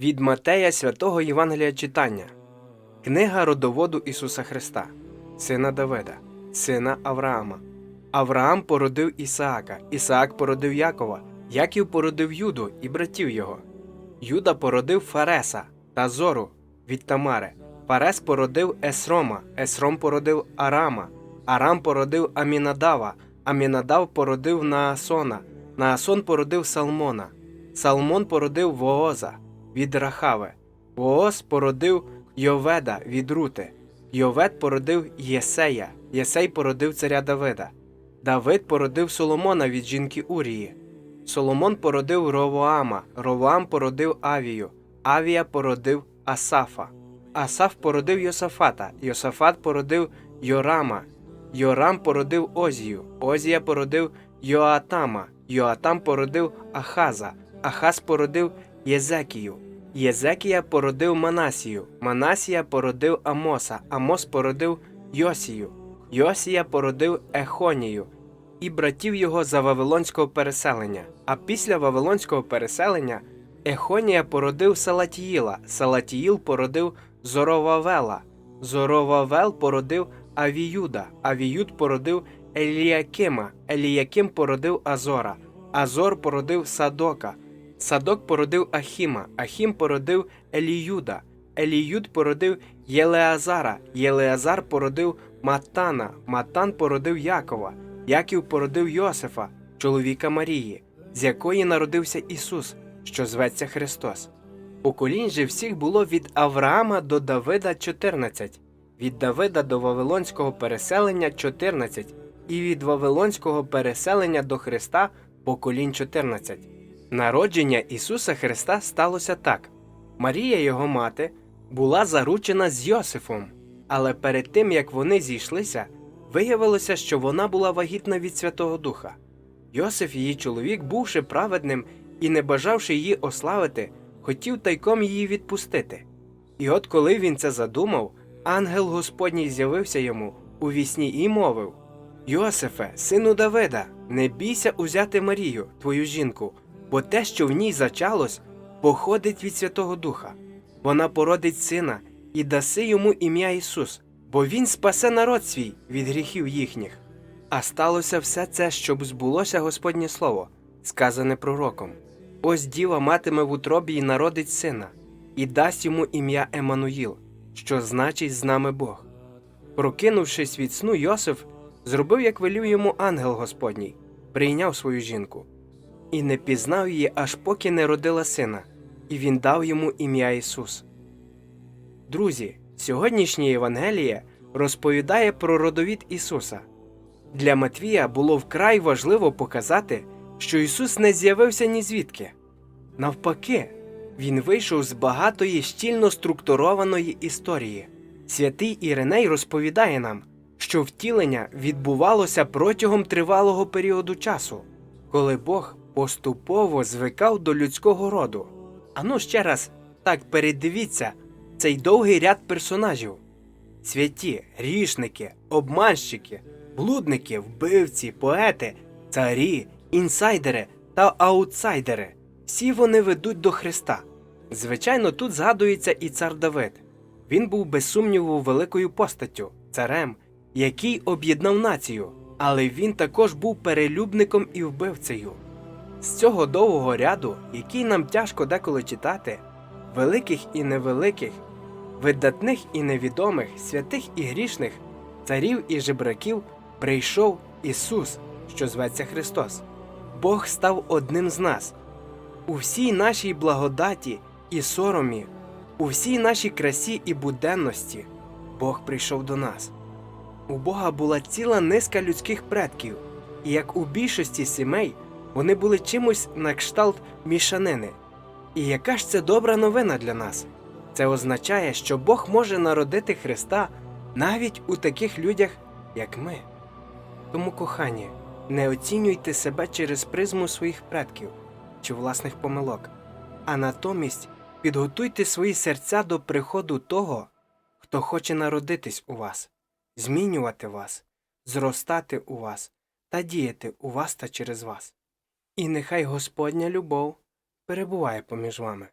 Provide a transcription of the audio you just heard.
Від Матея святого Євангелія читання. Книга родоводу Ісуса Христа, сина Давида, сина Авраама. Авраам породив Ісаака, Ісаак породив Якова, Яків породив Юду і братів його. Юда породив Фареса та Зору від Тамари. Фарес породив Есрома, Есром породив Арама, Арам породив Амінадава, Амінадав породив Наасона, Наасон породив Салмона, Салмон породив Вооза від Рахави, Вооз породив Йоведа від Рути, Йовед породив Єсея, Єсей породив царя Давида, Давид породив Соломона від жінки Урії, Соломон породив Ровоама, Ровоам породив Авію, Авія породив Асафа. Асаф породив Йосафата, Йосафат породив Йорама, Йорам породив Озію, Озія породив Йоатама, Йоатам породив Ахаза, Ахаз породив Єзекію, Єзекія породив Манасію, Манасія породив Амоса, Амос породив Йосію, Йосія породив Ехонію і братів його за Вавилонського переселення. А після Вавилонського переселення Ехонія породив Салатіїла, Салатіїл породив Зоровавела, Зоровавел породив Авіюда, Авіюд породив Еліякима, Еліяким породив Азора, Азор породив Садока, Садок породив Ахіма, Ахім породив Еліюда, Еліюд породив Єлеазара, Єлеазар породив Матана, Матан породив Якова, Яків породив Йосифа, чоловіка Марії, з якої народився Ісус, що зветься Христос. Поколінь же всіх було від Авраама до Давида 14, від Давида до Вавилонського переселення 14, і від Вавилонського переселення до Христа поколінь 14. Народження Ісуса Христа сталося так: Марія, його мати, була заручена з Йосифом, але перед тим як вони зійшлися, виявилося, що вона була вагітна від Святого Духа. Йосиф, її чоловік, бувши праведним і не бажавши її ославити, хотів тайком її відпустити. І от коли він це задумав, ангел Господній з'явився йому у вісні і мовив: Йосифе, сину Давида, не бійся узяти Марію, твою жінку, бо те, що в ній зачалось, походить від Святого Духа. Вона породить сина і даси йому ім'я Ісус, бо Він спасе народ свій від гріхів їхніх. А сталося все це, щоб збулося Господнє Слово, сказане пророком. Ось діва матиме в утробі і народить сина, і дасть йому ім'я Емануїл, що значить з нами Бог. Прокинувшись від сну, Йосиф зробив, як велів йому ангел Господній, прийняв свою жінку, і не пізнав її, аж поки не родила сина, і він дав йому ім'я Ісус. Друзі, сьогоднішнє Євангеліє розповідає про родовід Ісуса. Для Матвія було вкрай важливо показати, що Ісус не з'явився ні звідки. Навпаки, Він вийшов з багатої щільно структурованої історії. Святий Іриней розповідає нам, що втілення відбувалося протягом тривалого періоду часу, коли Бог поступово звикав до людського роду. Ану ще раз так передивіться цей довгий ряд персонажів: святі, грішники, обманщики, блудники, вбивці, поети, царі, інсайдери та аутсайдери. Всі вони ведуть до Христа. Звичайно, тут згадується і цар Давид. Він був без сумніву великою постаттю, царем, який об'єднав націю, але він також був перелюбником і вбивцею. З цього довгого ряду, який нам тяжко деколи читати, великих і невеликих, видатних і невідомих, святих і грішних, царів і жебраків, прийшов Ісус, що зветься Христос. Бог став одним з нас. У всій нашій благодаті і соромі, у всій нашій красі і буденності Бог прийшов до нас. У Бога була ціла низка людських предків, і як у більшості сімей вони були чимось на кшталт мішанини. І яка ж це добра новина для нас? Це означає, що Бог може народити Христа навіть у таких людях, як ми. Тому, кохані, не оцінюйте себе через призму своїх предків чи власних помилок, а натомість підготуйте свої серця до приходу того, хто хоче народитись у вас, змінювати вас, зростати у вас та діяти у вас та через вас. І нехай Господня любов перебуває поміж вами.